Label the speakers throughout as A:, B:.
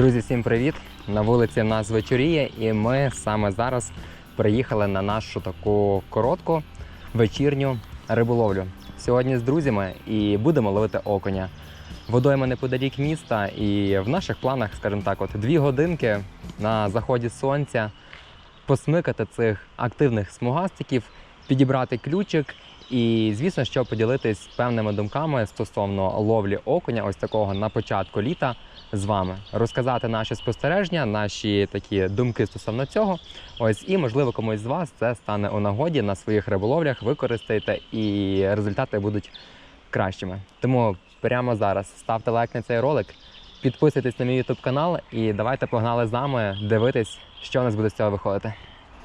A: Друзі, всім привіт! На вулиці нас вечоріє, і ми саме зараз приїхали на нашу таку коротку вечірню риболовлю. Сьогодні з друзями і будемо ловити окуня. Водойма неподалік міста, і в наших планах, скажімо так, от дві годинки на заході сонця посмикати цих активних смугастиків, підібрати ключик і, звісно, що поділитись певними думками стосовно ловлі окуня, ось такого на початку літа з вами, розказати наші спостереження, наші такі думки стосовно цього. Ось і можливо комусь з вас це стане у нагоді на своїх риболовлях. використайте і результати будуть кращими. Тому прямо зараз ставте лайк на цей ролик, підписуйтесь на мій YouTube канал і давайте погнали з нами дивитись, що у нас буде з цього виходити.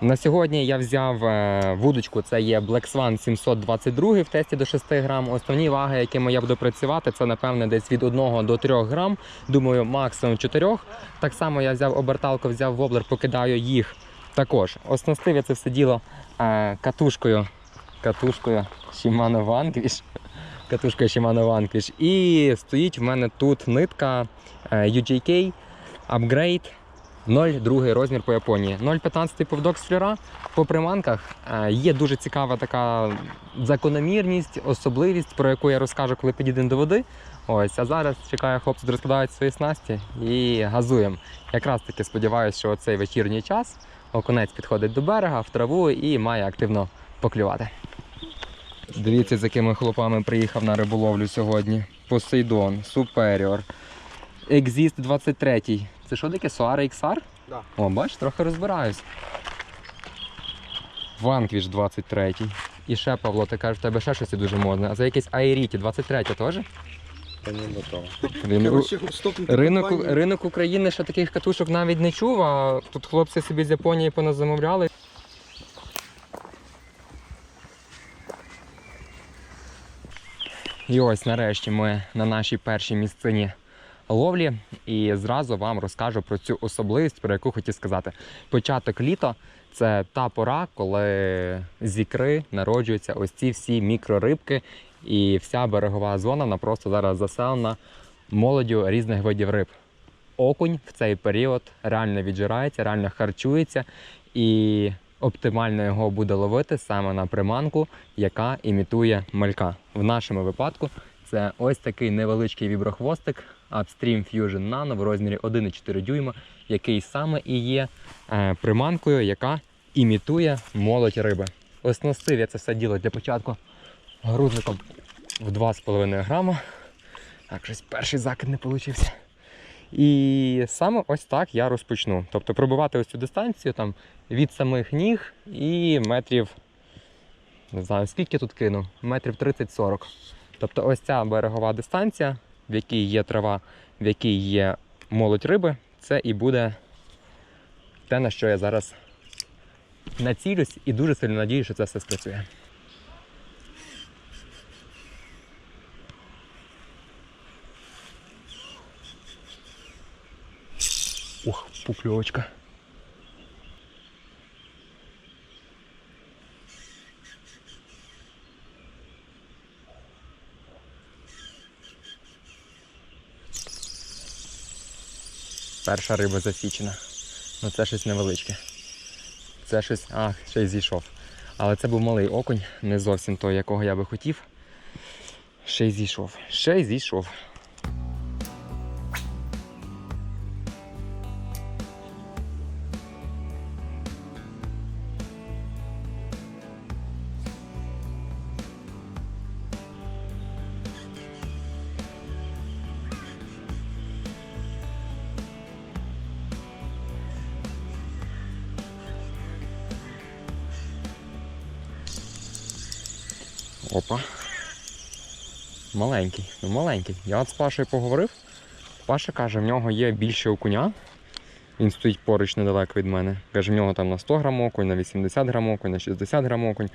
A: На сьогодні я взяв е, вудочку, це є Black Swan 722 в тесті до 6 грам. Основні ваги, якими я буду працювати, це напевне десь від 1 до 3 грам. Думаю, максимум 4. Так само я взяв оберталку, взяв воблер, покидаю їх також. Оснастив я це все діло е, катушкою. Катушкою Shimano Vanquish. Катушкою Shimano Vanquish. І стоїть в мене тут нитка е, UJK Upgrade 0,2 розмір по Японії. 0,15 повдок з по приманках. Е, Є дуже цікава така закономірність, особливість, про яку я розкажу, коли підійдемо до води. Ось, а зараз чекаю, хлопці розкладають свої снасті і газуємо. Якраз таки сподіваюся, що цей вечірній час окунець підходить до берега в траву і має активно поклювати. Дивіться, з якими хлопами приїхав на риболовлю сьогодні. Посейдон, Суперіор, Exist 23. Це що таке? Суара XR?
B: Да.
A: О, бач, трохи розбираюсь. Ванквіш 23. І ще, Павло, ти кажеш, в тебе ще щось дуже модне. А за якийсь Айріті 23 теж?
B: Та не готово.
A: Ринок, ринок, ринок України ще таких катушок навіть не чув, а тут хлопці собі з Японії поназамовляли. І ось нарешті ми на нашій першій місцині ловлі і зразу вам розкажу про цю особливість, про яку хотів сказати. Початок літа це та пора, коли з ікри народжуються ось ці всі мікрорибки, і вся берегова зона вона просто зараз заселена молоддю різних видів риб. Окунь в цей період реально віджирається, реально харчується, і оптимально його буде ловити саме на приманку, яка імітує малька. В нашому випадку це ось такий невеличкий віброхвостик Upstream Fusion Nano в розмірі 1,4 дюйма, який саме і є е, приманкою, яка імітує молодь риби. Оснастив я це все діло для початку грузиком в 2,5 грама. Так, щось перший закид не вийшов. І саме ось так я розпочну. Тобто пробивати ось цю дистанцію там, від самих ніг і метрів, не знаю, скільки тут кину, метрів 30-40. Тобто ось ця берегова дистанція, в якій є трава, в якій є молодь риби, це і буде те, на що я зараз націлюсь і дуже сильно надію, що це все спрацює. Ух, пукльовочка. Перша риба засічена. Ну це щось невеличке. Це щось. А, ще й зійшов. Але це був малий окунь, не зовсім той, якого я би хотів. Ще й зійшов. Ще й зійшов. Маленький, ну маленький. Я от з Пашою поговорив. Паша каже, в нього є більше окуня. Він стоїть поруч недалеко від мене. Каже, в нього там на 100 грам окунь, на 80 грам окунь, на 60 грам окунь.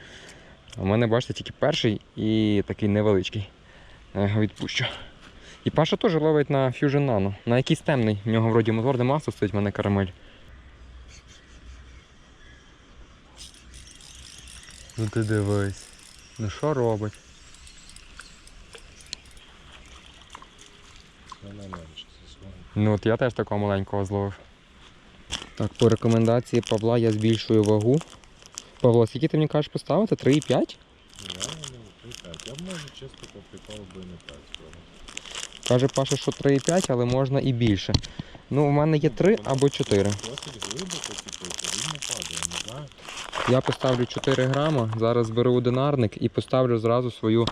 A: В мене, бачите, тільки перший і такий невеличкий. Я його відпущу. І Паша теж ловить на Fusion Nano. На якийсь темний. В нього вроді моторне масло стоїть, в мене карамель. Ну ти дивись. Ну що робить? Ну от я теж такого маленького зловив. Так, по рекомендації Павла я збільшую вагу. Павло, скільки ти мені кажеш поставити? 3,5?
B: Я не 3-5. Я б може чисто поприкол би не 5 кг.
A: Каже Паша, що 3,5, але можна і більше. Ну, у мене є 3 або 4.
B: Досить глибоко типу, рівно падає, не знаю.
A: Я поставлю 4 грама, зараз беру одинарник і поставлю зразу свою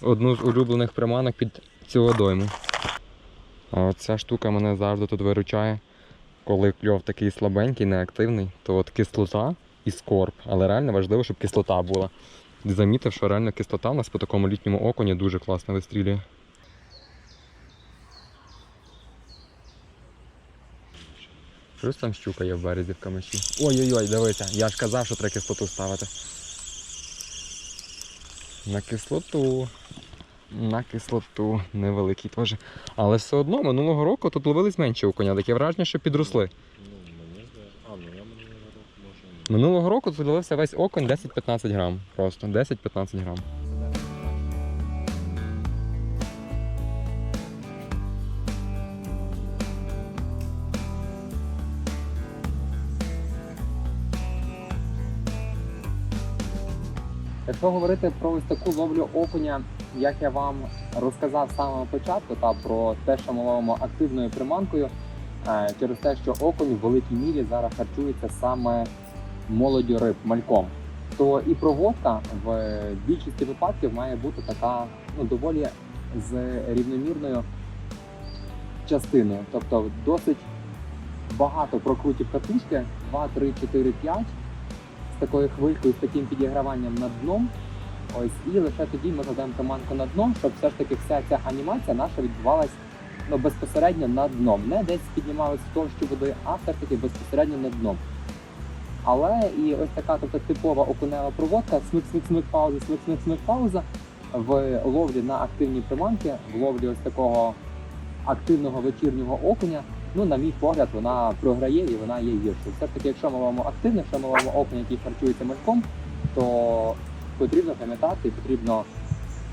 A: одну з улюблених приманок під цю водойму. А от ця штука мене завжди тут виручає. Коли кльов такий слабенький, неактивний, то от кислота і скорб. Але реально важливо, щоб кислота була. Замітив, що реально кислота у нас по такому літньому окуні дуже класно вистрілює. Плюс там щука є в березі в камиші. Ой-ой-ой, дивися, я ж казав, що треба кислоту ставити. На кислоту. На кислоту. Невеликий теж. Але все одно минулого року тут ловились менше окуня. Таке враження, що підросли.
B: Ну, ну минулого року.
A: Минулого року тут ловився весь окунь 10-15 грам. Просто 10-15 грам. Якщо говорити про ось таку ловлю окуня, як я вам розказав з самого початку, та про те, що ми ловимо активною приманкою, е, через те, що окунь в великій мірі зараз харчується саме молоддю риб мальком, то і проводка в більшості випадків має бути така ну, доволі з рівномірною частиною. Тобто досить багато прокрутів катушки 2, 3, 4, 5 з такою хвилькою, з таким підіграванням над дном. Ось і лише тоді ми кладемо приманку на дно, щоб все ж таки вся ця анімація наша відбувалась ну, безпосередньо над дном. Не десь піднімалась в товщу води, а все ж таки безпосередньо над дном. Але і ось така тобто, типова окунева проводка, смик, смик, смик, пауза, смик, смик, смик, пауза в ловлі на активні приманки, в ловлі ось такого активного вечірнього окуня. Ну, на мій погляд, вона програє і вона є гіршою. Все ж таки, якщо ми ловимо активно, якщо ми ловимо окунь, який харчується мальком, то потрібно пам'ятати потрібно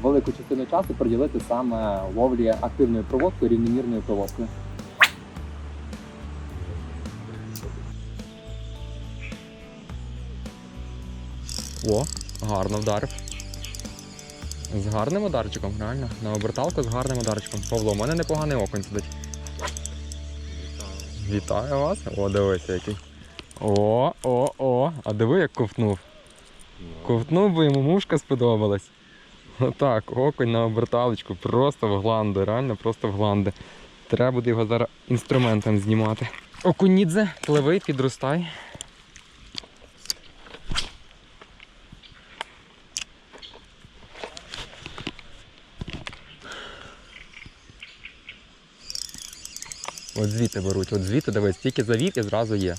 A: велику частину часу приділити саме ловлі активною проводкою, рівномірною проводкою. О, гарно вдарив. З гарним ударчиком, реально. На оберталку з гарним ударчиком. Павло, у мене непоганий окунь сидить.
B: Вітаю
A: вас. О, дивися який. О, о, о. А диви, як ковтнув.
B: Ну,
A: Ковтнув, бо йому мушка сподобалась. Отак, окунь на оберталочку, просто в гланди, реально просто в гланди. Треба буде його зараз інструментом знімати. Окунідзе, пливи, підростай. От звідти беруть, от звідти дивись, тільки завів і зразу є.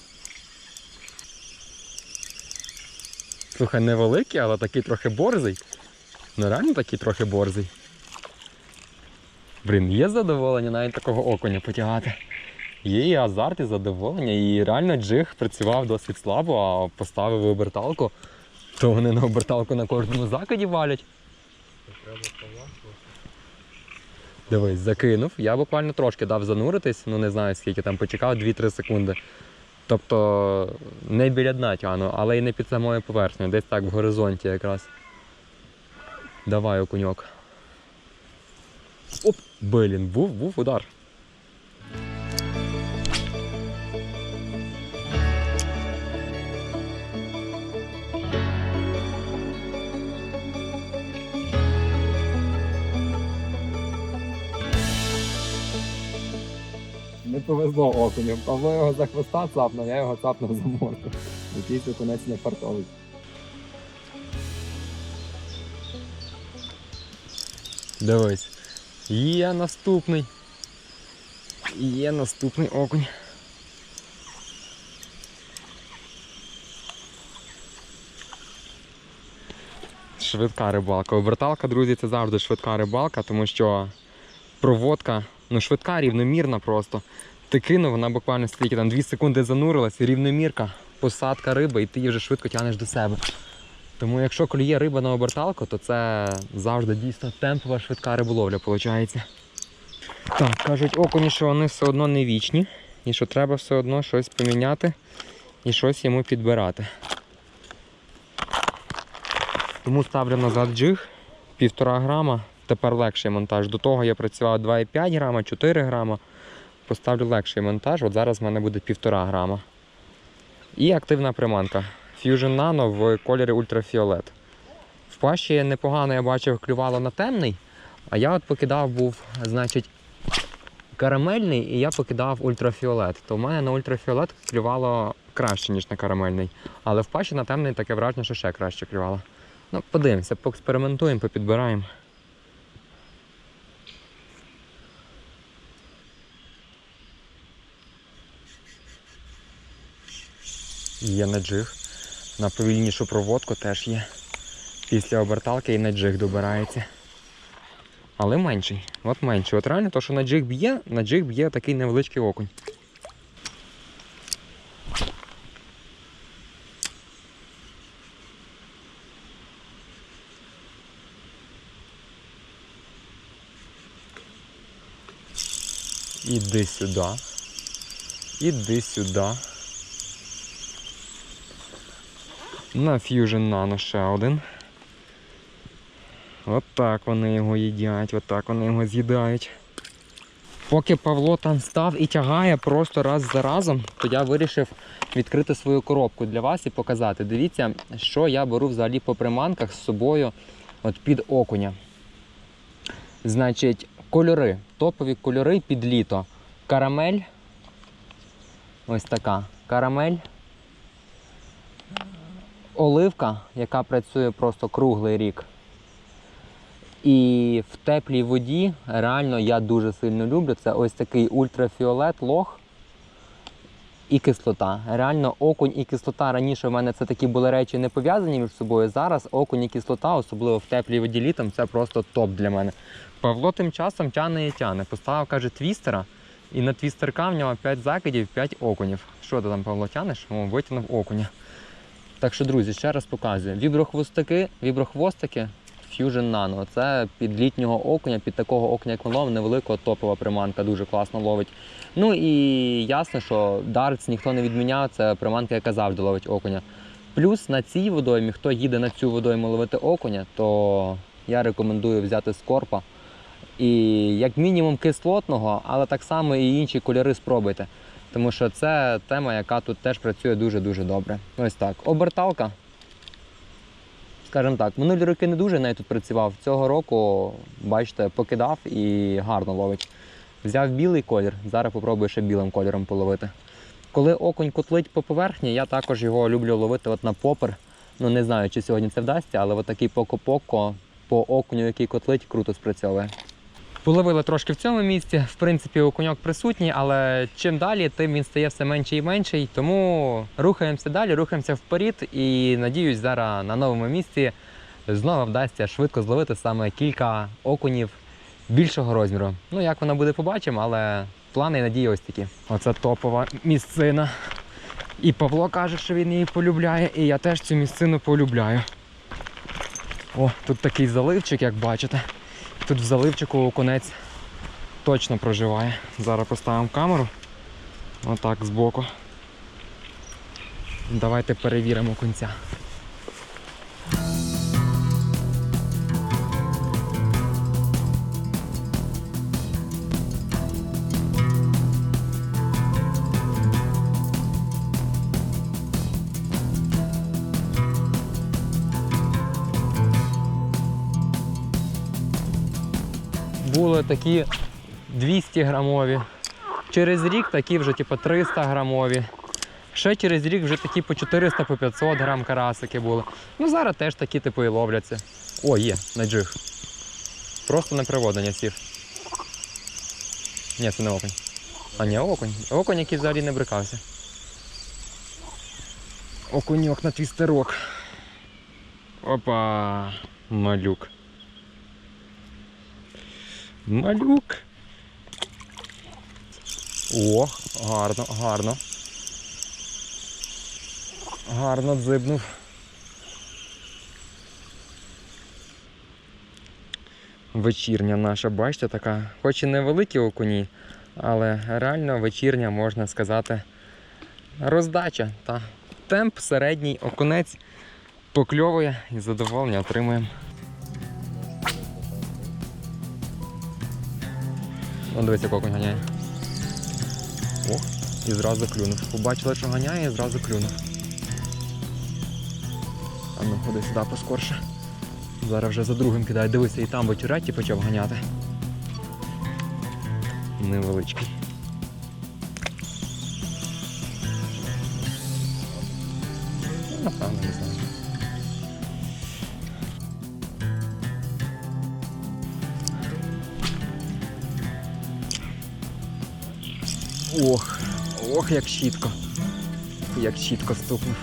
A: Слухай, невеликий, але такий трохи борзий. Ну реально такий трохи борзий. Блін, є задоволення навіть такого окуня потягати. Є і азарт, і задоволення, і реально джиг працював досить слабо, а поставив оберталку, то вони на оберталку на кожному закиді валять. Дивись, закинув. Я буквально трошки дав зануритись, ну не знаю скільки там, почекав 2-3 секунди. Тобто не біля дна тяну, але й не під самою поверхнею, десь так в горизонті якраз. Давай, окуньок. Оп! Блін, був, був удар. Не повезло окуню. Павло його за хвоста цапнув, я його цапнув за морду. Якийсь окунець не фартовий. Дивись. Є наступний. Є наступний окунь. Швидка рибалка. Оберталка, друзі, це завжди швидка рибалка, тому що проводка, ну швидка, рівномірна просто. Ти кинув, вона буквально стільки там 2 секунди занурилась, рівномірка, посадка риби, і ти її вже швидко тягнеш до себе. Тому якщо клює риба на оберталку, то це завжди дійсно темпова швидка риболовля, виходить. Так, кажуть окуні, що вони все одно не вічні, і що треба все одно щось поміняти і щось йому підбирати. Тому ставлю назад джиг, півтора грама, тепер легший монтаж. До того я працював 2,5 грама, 4 грама. Поставлю легший монтаж, от зараз в мене буде півтора грама. І активна приманка Fusion Nano в кольорі ультрафіолет. В пащі непогано я бачив, клювало на темний, а я от покидав був, значить, карамельний, і я покидав ультрафіолет. То в мене на ультрафіолет клювало краще, ніж на карамельний. Але в пащі на темний таке враження, що ще краще клювало. Ну, подивимося, поекспериментуємо, попідбираємо. Є наджиг. На повільнішу проводку теж є. Після оберталки і наджиг добирається. Але менший. От менший. От реально то, що наджиг б'є, наджиг б'є такий невеличкий окунь. Іди сюди. Іди сюди. На Fusion Nano ще один. От так вони його їдять, от так вони його з'їдають. Поки Павло там став і тягає просто раз за разом, то я вирішив відкрити свою коробку для вас і показати. Дивіться, що я беру взагалі по приманках з собою от під окуня. Значить, кольори, топові кольори під літо. Карамель. Ось така. Карамель. Оливка, яка працює просто круглий рік. І в теплій воді реально я дуже сильно люблю. Це ось такий ультрафіолет, лох і кислота. Реально окунь і кислота. Раніше в мене це такі були речі не пов'язані між собою. Зараз окунь і кислота, особливо в теплій воді літом, це просто топ для мене. Павло тим часом тяне і тяне. Поставив, каже, твістера, і на твістерка в нього 5 закидів, 5 окунів. Що ти там, Павло, тянеш? О, витягнув окуня. Так що, друзі, ще раз показую. Віброхвостики, віброхвостики Fusion Nano. Це під літнього окуня, під такого окуня, як воно, невеликого топова приманка, дуже класно ловить. Ну і ясно, що дартс ніхто не відміняв, це приманка, яка завжди ловить окуня. Плюс на цій водоймі, хто їде на цю водойму ловити окуня, то я рекомендую взяти скорпа. І як мінімум кислотного, але так само і інші кольори спробуйте. Тому що це тема, яка тут теж працює дуже-дуже добре. Ось так. Оберталка. Скажімо так, минулі роки не дуже навіть тут працював. Цього року, бачите, покидав і гарно ловить. Взяв білий колір, зараз попробую ще білим кольором половити. Коли окунь котлить по поверхні, я також його люблю ловити от на попер. Ну не знаю, чи сьогодні це вдасться, але от такий поко-поко по окуню, який котлить, круто спрацьовує. Половили трошки в цьому місці. В принципі, окуньок присутній, але чим далі, тим він стає все менший і менший. Тому рухаємося далі, рухаємося вперед і надіюсь, зараз на новому місці знову вдасться швидко зловити саме кілька окунів більшого розміру. Ну, як воно буде, побачимо, але плани і надії ось такі. Оце топова місцина. І Павло каже, що він її полюбляє, і я теж цю місцину полюбляю. О, тут такий заливчик, як бачите. Тут в заливчику окунець точно проживає. Зараз поставимо камеру. Отак збоку. Давайте перевіримо кінця. Були такі 200 грамові. Через рік такі вже типу 300 грамові. Ще через рік вже такі по 400 по 500 грам карасики були. Ну зараз теж такі типу і ловляться. О, є, наджиг. Просто на приводення сів. Ні, це не окунь. А ні, окунь. Окунь, який взагалі не брикався. Окуньок на твістерок. Опа. Малюк. Малюк. О, гарно, гарно. Гарно дзибнув. вечірня наша, бачите, така, хоч і невеликі окуні, але реально вечірня, можна сказати, роздача. Та темп середній окунець покльовує і задоволення отримуємо. Ну, дивись, як окунь ганяє. Ох, і зразу клюнув. Побачили, що ганяє, і зразу клюнув. А ну, ходи сюди поскорше. Зараз вже за другим кидає. Дивися, і там вечереті почав ганяти. Невеличкий. Ну, Напевно, не знаю. Ох, ох, як чітко. Як чітко стукнув.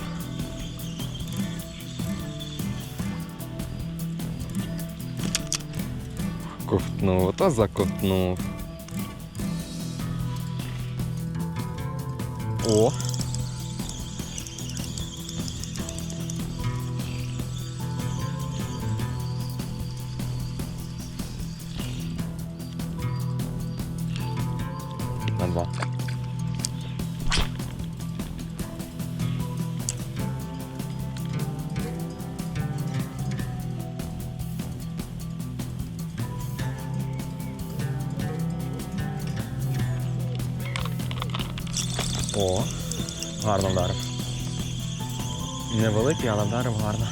A: Ковтнув, ото закотнув. О. На два. Гарно вдарив. Невеликий, але вдарив гарно.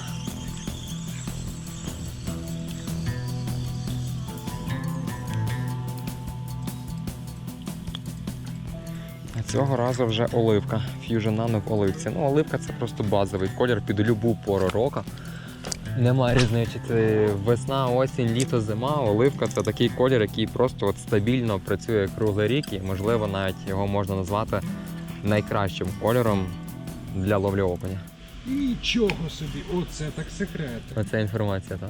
A: Цього разу вже оливка. Fusion Nano в оливці. Ну, оливка це просто базовий колір під любу пору року. Немає різниці, це весна, осінь, літо, зима. Оливка це такий колір, який просто от стабільно працює круглий рік, і можливо навіть його можна назвати найкращим кольором для ловлі окуня.
B: Нічого собі, оце так секрет.
A: Оця інформація, так?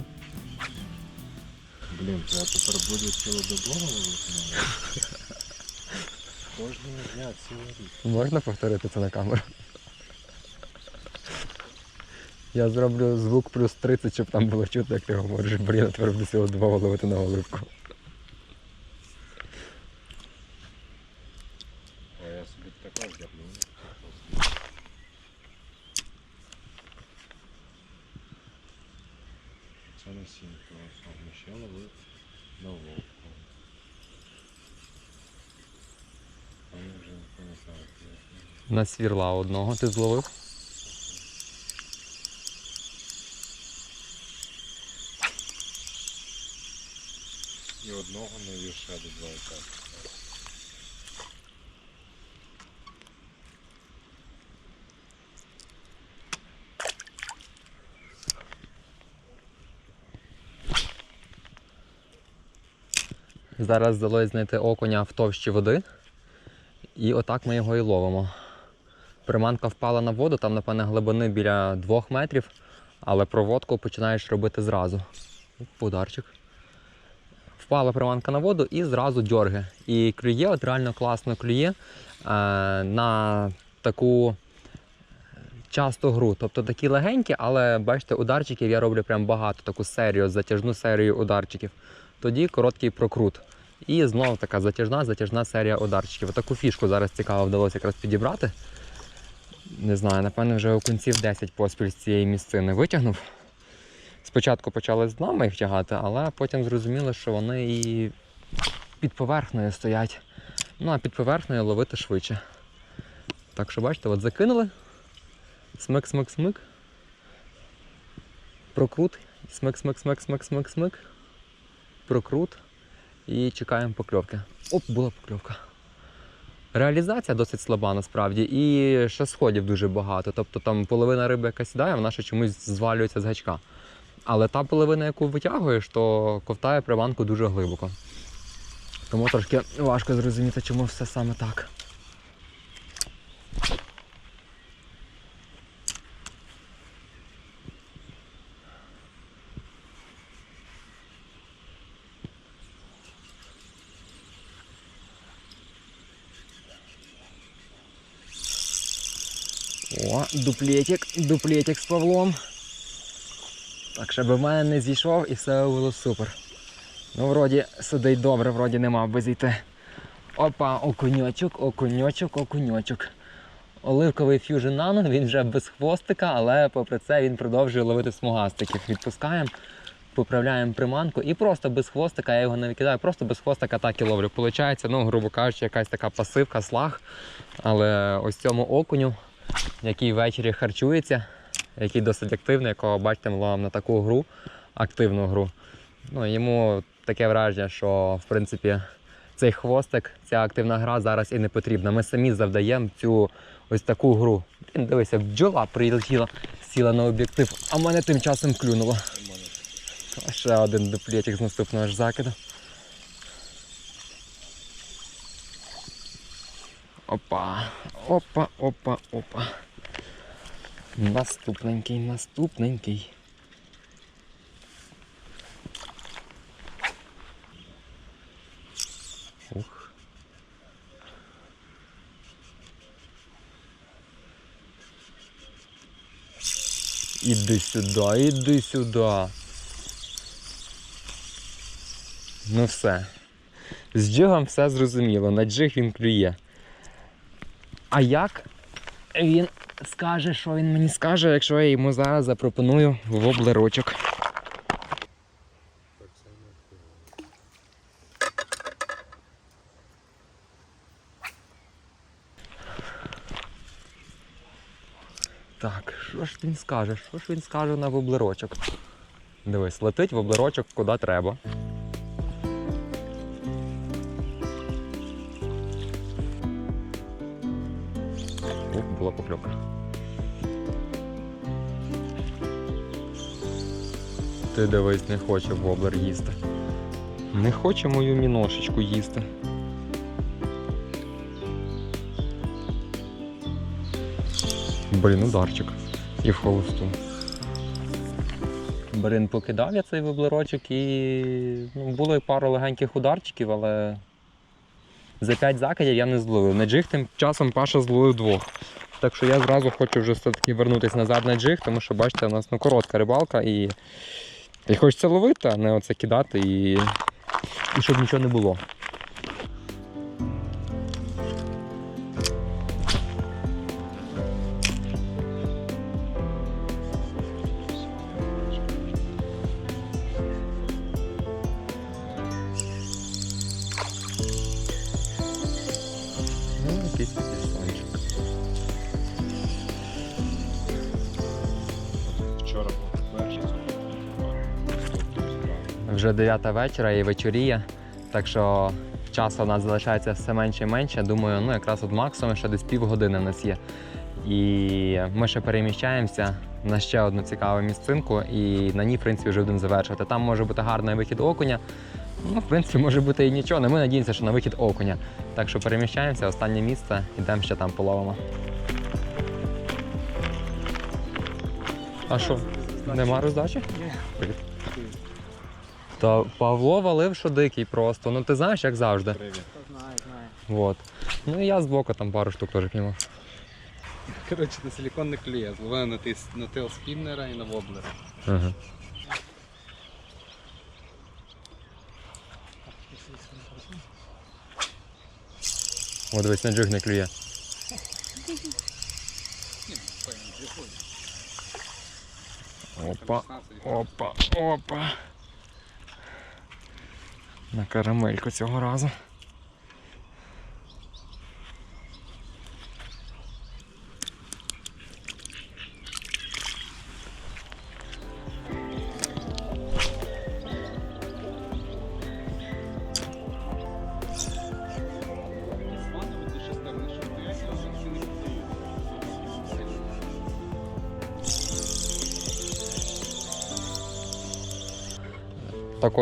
B: Блін, це тепер буде цілодобово ловити? Кожного дня цілий рік.
A: Можна повторити це на камеру? Я зроблю звук плюс 30, щоб там було чутно, як ти говориш, блін, а тепер буду цілодобово ловити на оливку.
B: А я собі також зроблю. Це на сімку, а ще ловив на вовку. Вони вже не пам'ятають.
A: На свірла одного ти зловив.
B: І одного не вірша до два етапи.
A: Зараз вдалося знайти окуня в товщі води. І отак ми його і ловимо. Приманка впала на воду, там, напевне, глибини біля 2 метрів, але проводку починаєш робити зразу. Ударчик. Впала приманка на воду і зразу дьорги. І клює, от реально класно клює е, на таку часту гру. Тобто такі легенькі, але бачите, ударчиків я роблю прям багато, таку серію, затяжну серію ударчиків. Тоді короткий прокрут. І знову така затяжна, затяжна серія ударчиків. Таку фішку зараз цікаво вдалося якраз підібрати. Не знаю, напевно, вже окунців 10 поспіль з цієї місцини витягнув. Спочатку почали з нами їх тягати, але потім зрозуміли, що вони і під поверхнею стоять. Ну а під поверхнею ловити швидше. Так що бачите, от закинули. Смик, смик, смик. Прокрут. Смик, смик, смик, смик, смик, смик. Прокрут. І чекаємо покльовки. Оп, була покльовка. Реалізація досить слаба насправді, і ще сходів дуже багато. Тобто там половина риби, яка сідає, вона ще чомусь звалюється з гачка. Але та половина, яку витягуєш, то ковтає приманку дуже глибоко. Тому трошки важко зрозуміти, чому все саме так. О, дуплетик, дуплетик з Павлом. Так, щоб в мене не зійшов і все було супер. Ну, вроді сидить добре, вроді не мав би зійти. Опа, окуньочок, окуньочок, окуньочок. Оливковий фьюжн нано, він вже без хвостика, але попри це він продовжує ловити смугастиків. Відпускаємо, поправляємо приманку і просто без хвостика, я його не викидаю, просто без хвостика так і ловлю. Получається, ну, грубо кажучи, якась така пасивка, слаг. Але ось цьому окуню, який ввечері харчується, який досить активний, якого бачите, ловимо на таку гру, активну гру. Ну, йому таке враження, що в принципі цей хвостик, ця активна гра зараз і не потрібна. Ми самі завдаємо цю ось таку гру. Блін, дивися, бджола прилетіла, сіла на об'єктив, а мене тим часом клюнуло. Ще один дуплетик з наступного ж закиду. Опа, опа, опа, опа. Наступненький, наступненький. Ух. Іди сюди, іди сюди. Ну все. З джигом все зрозуміло, на джиг він клює. А як він скаже, що він мені скаже, якщо я йому зараз запропоную воблерочок?
B: Так.
A: Що ж він скаже? Що ж він скаже на воблерочок? Дивись, летить воблерочок куди треба. Була покльовка. Ти дивись, не хоче воблер їсти. Не хоче мою міношечку їсти. Блін, ударчик. І в холосту. Блін, покидав я цей воблерочок і ну, було і пару легеньких ударчиків, але за 5 закидів я не зловив. На джиг тим часом Паша зловив двох. Так що я зразу хочу вже все-таки вернутися назад на джиг, тому що бачите, у нас ну, коротка рибалка і, і хочеться ловити, а не оце кидати і, і щоб нічого не було.
B: Вчора був перший
A: Вже 9 вечора і вечоріє, так що часу у нас залишається все менше і менше. Думаю, ну якраз от максимум ще десь півгодини в нас є. І ми ще переміщаємося на ще одну цікаву місцинку, і на ній, в принципі, вже будемо завершувати. Там може бути гарний вихід окуня. Ну, в принципі, може бути і нічого, але ми надіємося, що на вихід окуня. Так що переміщаємося, останнє місце, йдемо ще там половимо. А що? Нема роздачі? Привіт. Та Павло валив, що дикий просто. Ну ти знаєш, як завжди.
B: Привіт.
C: Знаю, знаю.
A: Вот. Ну і я збоку там пару штук теж піймав.
C: Коротше, на силікон не клює. Зловив на, тис, на тил спіннера і на воблера.
A: Ага. О, дивись, на джиг не клює. Опа, опа, опа. На карамельку цього разу.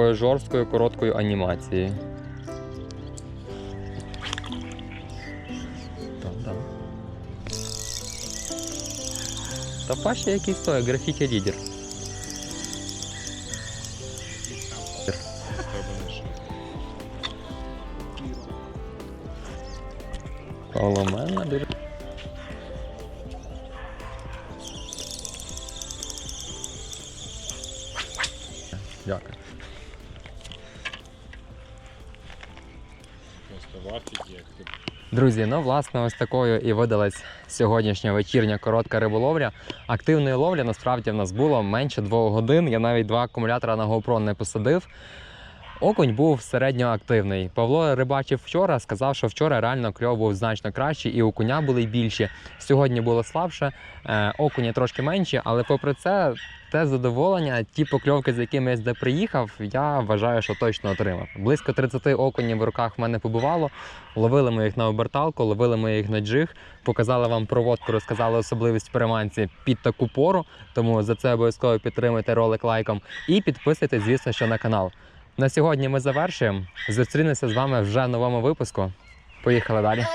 A: Такою жорсткою короткою анімацією. Та паще якийсь той, графіті лідер. Друзі, ну власне, ось такою і видалась сьогоднішня вечірня коротка риболовля. Активної ловлі насправді в нас було менше двох годин. Я навіть два акумулятора на GoPro не посадив. Окунь був середньо активний. Павло рибачив вчора, сказав, що вчора реально кльов був значно кращий, і окуня були більші. Сьогодні було слабше, е, окуні трошки менші, але попри це, те задоволення, ті покльовки, з якими я сюди приїхав, я вважаю, що точно отримав. Близько 30 окунів в руках в мене побувало. Ловили ми їх на оберталку, ловили ми їх на джиг, показали вам проводку, розказали особливість переманці під таку пору. Тому за це обов'язково підтримуйте ролик лайком і підписуйтесь, звісно, що на канал. На сьогодні ми завершуємо. Зустрінемося з вами вже в новому випуску. Поїхали далі.